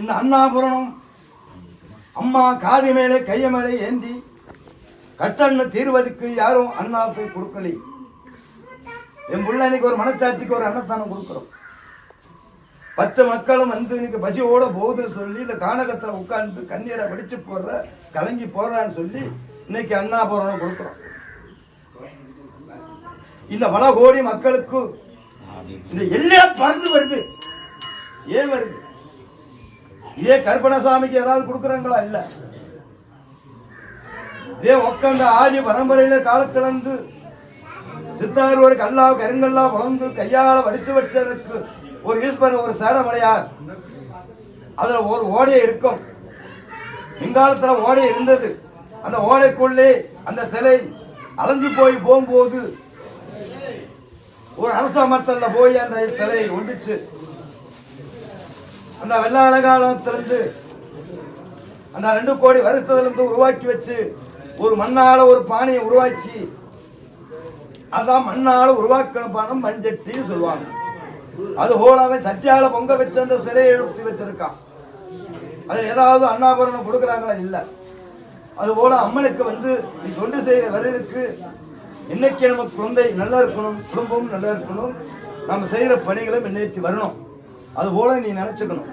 இந்த அண்ணாபுரணம் அம்மா காதி மேலே கைய மேலே ஏந்தி கஷ்டன்னு தீர்வதுக்கு யாரும் அண்ணாவுக்கு கொடுக்கலி. என் புள்ள இன்னைக்கு ஒரு மனச்சாட்சிக்கு ஒரு அன்னத்தானம் கொடுக்குறோம். பத்து மக்களும் வந்து இன்னைக்கு பசியோட போகுதுன்னு சொல்லி இந்த கானகத்தில் உட்கார்ந்து கண்ணீரை வடிச்சு போடுற கலங்கி போடுறான்னு சொல்லி இன்னைக்கு அண்ணாபுரணம் கொடுக்குறோம். இந்த பல கோடி மக்களுக்கு இந்த எல்லாம் பறந்து வருது. ஏன் வருது? இதே கருப்பணசாமிக்கு ஏதாவது கொடுக்குறாங்களா? இல்ல. இதே உட்காந்த ஆதி பரம்பரையில காலத்திலிருந்து சித்தார் ஒரு கல்லா கருங்கல்லா வளர்ந்து கையால வடிச்சு வச்சதற்கு ஒரு ஈஸ்வரன் ஒரு சேடமடையார். அதுல ஒரு ஓடை இருக்கும். பிங்காலத்துல ஓடை இருந்தது. அந்த ஓடைக்குள்ளே அந்த சிலை அலைஞ்சு போய் போகும்போது ஒரு அரச மரத்தில் போய் அந்த சிலை ஒண்டிச்சு அந்த வெள்ளாள காலத்திலிருந்து அந்த ரெண்டு கோடி வருஷத்திலிருந்து உருவாக்கி வச்சு ஒரு மண்ணால ஒரு பானையை உருவாக்கி அதான் மண்ணால உருவாக்கின பானம் மஞ்சட்டின்னு சொல்லுவாங்க. அது போல அவன் சட்டியால பொங்க வச்சு அந்த சிலையை எழுப்பி வச்சிருக்கான். அது ஏதாவது அண்ணாபரணம் கொடுக்குறாங்களா? இல்லை. அது போல அம்மனுக்கு வந்து நீ தொண்டு செய்கிற வரலுக்கு இன்னைக்கு நம்ம குழந்தை நல்லா இருக்கணும் குடும்பமும் நல்லா இருக்கணும் நம்ம செய்கிற பணிகளும் இன்னைக்கு வரணும். அது போல நீ நினைச்சுக்கணும்.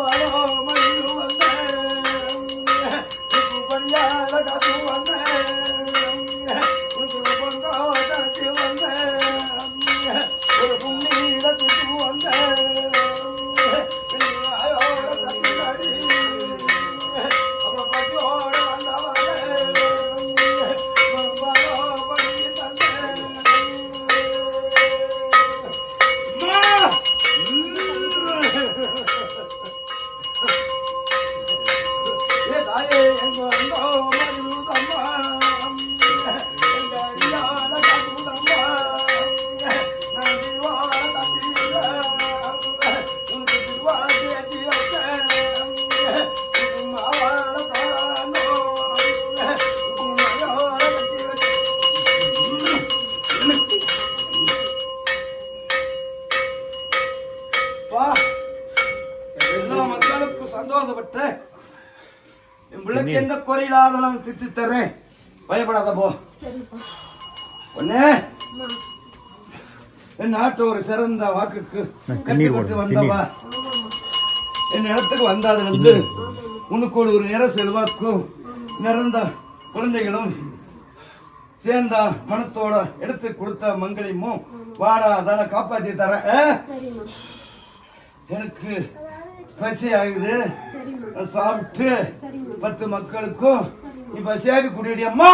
ஒரு வா. பிள்ளைக்கு எந்த குறையில்லாதெல்லாம் திட்டு தர்றேன். பயப்படாத போ. ஒண்ணே என் நாட்டு ஒரு சிறந்த வாக்குக்கு கட்டுப்பட்டு வந்தவா? என் இடத்துக்கு வந்தாது வந்து உனக்கு ஒரு நிற செல்வாக்கும் நிறந்த குழந்தைகளும் சேர்ந்த மனத்தோட எடுத்து கொடுத்த மங்களையும் வாடா அதெல்லாம் காப்பாத்தி தரேன்? எனக்கு பசி ஆகுது. சாப்பிட்டு பத்து மக்களுக்கும் நீ பசியாகி குடியடி அம்மா.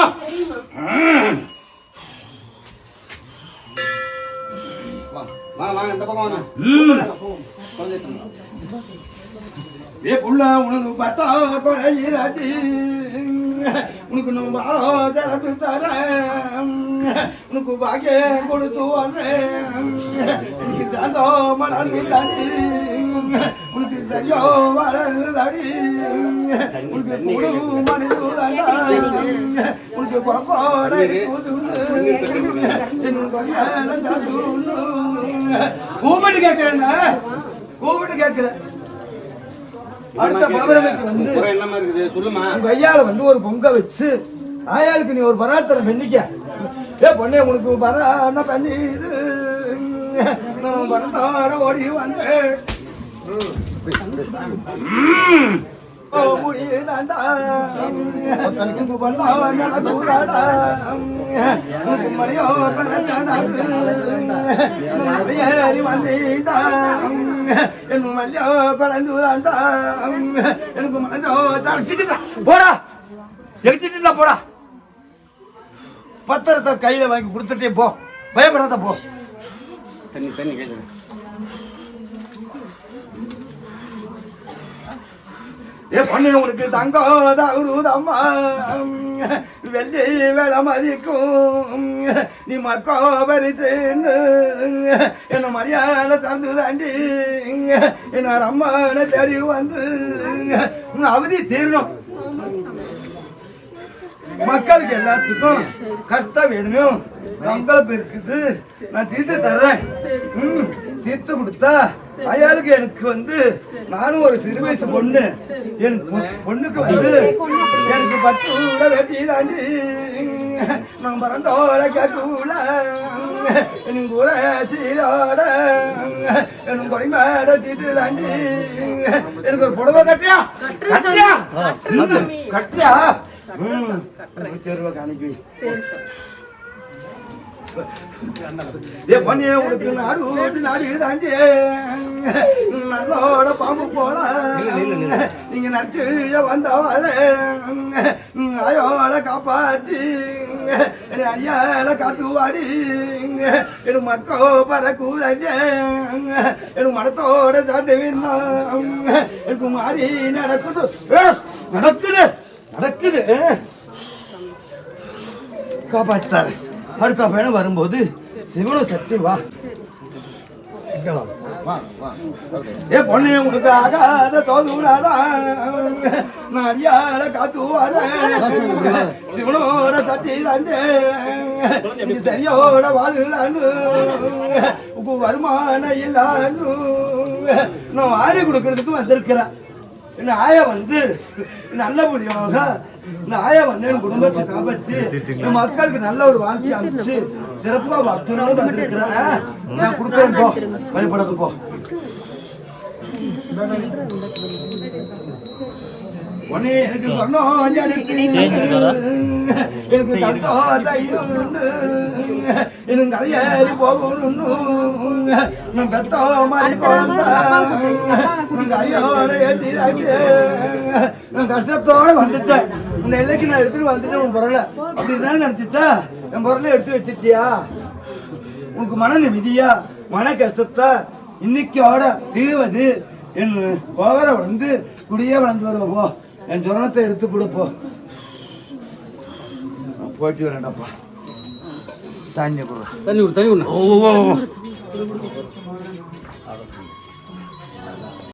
வாங்க இந்த பக்கம் வாங்க ஏ புள்ள உனக்கு பட்டா குறையிறாடி உனக்கு நம்ம ஆலோசனை தரேன். உனக்கு பாக்கியம் கொடுத்து வர்றேன். நீ சாந்தோ மலர்ந்தாடி உனக்கு சரியோ வளர்ந்தாடி உனக்கு குடு மனிதா உனக்கு பாப்பாடை கூப்பிட்டு கேட்கிறேன். கூப்பிட்டு கேட்கிறேன் அடுத்த பௌர்ணமிக்கு வந்து குறை என்னமா இருக்குது சொல்லுமா உங்க வந்து ஒரு பொங்க வச்சு ஆயாளுக்கு நீ ஒரு பராத்தரம் பண்ணிக்க ஏ பொண்ணே உனக்கு பரான பண்ணி இது நான் பரத்தோட ஓடி வந்தேன் போடா. ஜெயிச்சிட்டு போடா. பத்திரத்தை கையில வாங்கி கொடுத்துட்டே போ. பயப்படாத போ. தண்ணி தண்ணி கையில் ஏ பண்ணு உனக்கு தங்கம் அம்மா வெள்ளி வேலை மதிக்கும். நீ மக்கோ பரிசுன்னு என்ன மரியாதை சந்து தாண்டி என்ன அம்மான தேடி வந்து உன் அவதி தீரணும். மக்களுக்கு எல்லாத்துக்கும் கஷ்டம் வேணும். மங்களம் இருக்குது நான் தீர்த்து தர்றேன் ம், தீர்த்து கொடுத்தா அயாளுக்கு எனக்கு வந்து நானும் ஒரு சிறு வயசு பொண்ணு. எனக்கு பொ- பொண்ணுக்கு வந்து எனக்கு பத்து கூட வெட்டி தாண்டி நான் பிறந்தோட கேட்கல எனக்கு ஒரு சீரோட. எனக்கு கொடிமேட தீட்டு தாண்டி எனக்கு ஒரு புடவை கட்டியா கட்டியா கட்டியா நூத்தி சார் ஏ பண்ணியே உனக்கு நாடு நாடு தாண்டி நல்லோட பாம்பு போல. நீங்க நடிச்சு வந்தவாள. அயோட காப்பாத்தி ஐயால காத்து வாடி என் மக்கோ பறக்கூடாங்க என் மனத்தோட சாந்து எனக்கு மாறி நடக்குது. நடக்குது நடக்குது. காப்பாத்தாரு அடுத்த பயணம் வரும்போது சிவனும் சக்தி வா. இங்க வா. வா, வா. ஏ பொண்ணு உனக்கு ஆகாத தோதுனாடா அடியார காத்து சிவனோட தட்டி தாண்டே நீ சரியோட வாழ்கிறான்னு உங்க வருமானம் இல்லான்னு நான் வாரி கொடுக்கறதுக்கு வந்திருக்கிறேன் இந்த ஆயா வந்து நல்ல முடியாக இந்த ஆயா வந்து என் குடும்பத்தை காப்பாற்றி இந்த மக்களுக்கு நல்ல ஒரு வாழ்க்கை அமைச்சு சிறப்பா பக்தனோடு வந்திருக்கிறேன் நான் கொடுக்குறேன் போ. பயப்படாத போ. உடனே எனக்கு சொன்னோம் எனக்கு தத்தோ தையுண்டு எனக்கு கலையேறி போகணும்னு. நான் பெத்தோ மாதிரி குழந்தா நான் கஷ்டத்தோட வந்துட்டேன். இந்த எல்லைக்கு நான் எடுத்துட்டு வந்துட்டேன் உன் பொருளை. அப்படிதான் நினைச்சிட்டா என் பொருளை எடுத்து வச்சிட்டியா? உனக்கு மன நிம்மதியா? மன கஷ்டத்தை? இன்னைக்கோட தீர்வது என் கோவர வந்து குடியே வளர்ந்து வருவ போ. என் ஜுரணத்தை எடுத்து கொடுப்போ போயிட்டு வரேன்டாப்பா தண்ணி தண்ணி ஓ.